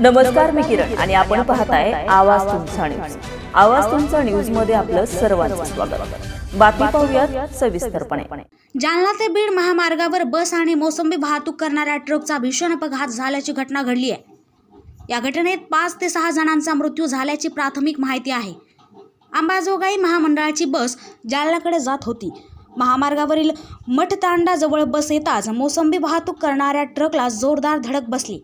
नमस्कार मी किरण. आणि आपण पाहताय आवाज तुमचा न्यूज आवाज तुमचा न्यूजमध्ये आपलं सर्वांचं स्वागत. बातमी पाहूयात सविस्तरपणे. जालना ते बीड महामार्गावर बस आणि मोसंबी वाहतूक करणाऱ्या ट्रकचा भीषण अपघात झाल्याची घटना घडली आहे. या घटनेत पाच ते सहा जणांचा मृत्यू झाल्याची प्राथमिक माहिती आहे. अंबाजोगाई महामंडळाची बस जालन्याकडे जात होती. महामार्गावरील मठतांडाजवळ बस येताच मोसंबी वाहतूक करणाऱ्या ट्रकला जोरदार धडक बसली.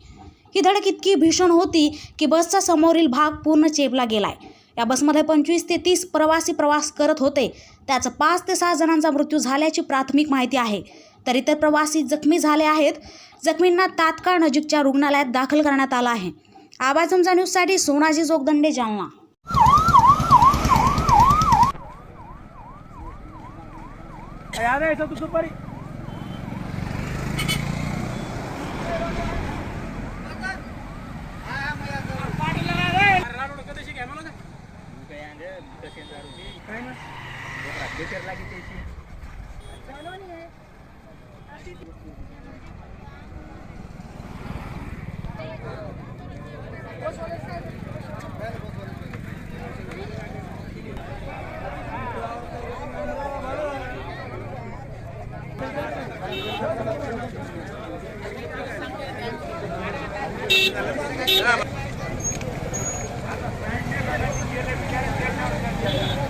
ही धडक इतकी भीषण होती की बसचा समोरील भाग पूर्ण चेपला गेलाय. या बसमध्ये पंचवीस ते तीस प्रवासी प्रवास करत होते. त्याचं पाच ते सहा जणांचा मृत्यू झाल्याची प्राथमिक माहिती आहे. तर इतर प्रवासी जखमी झाले आहेत. जखमींना तात्काळ नजीकच्या रुग्णालयात दाखल करण्यात आलं आहे. आवाज तुमचा न्यूजसाठी सोनाजी जोगदंडे जालना. यार geser lagi Cici Gracias.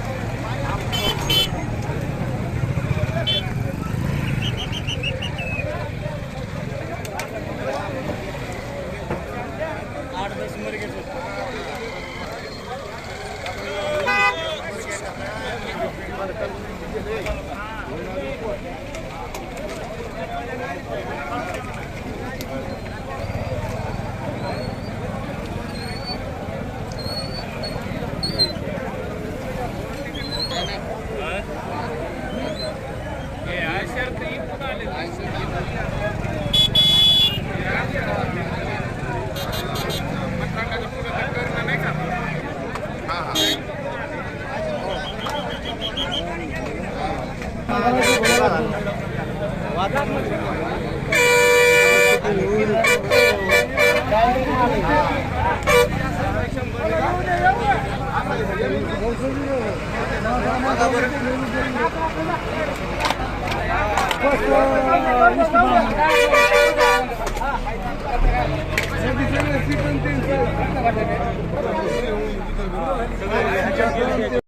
Gracias.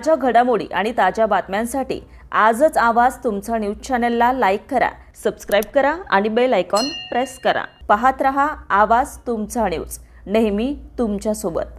ताज्या घडामोडी आणि ताज्या बातम्यांसाठी आजच आवाज तुमचा न्यूज चॅनलला लाईक करा सबस्क्राईब करा आणि बेल आयकॉन प्रेस करा. पाहत रहा आवाज तुमचा न्यूज. नेहमी तुमच्यासोबत.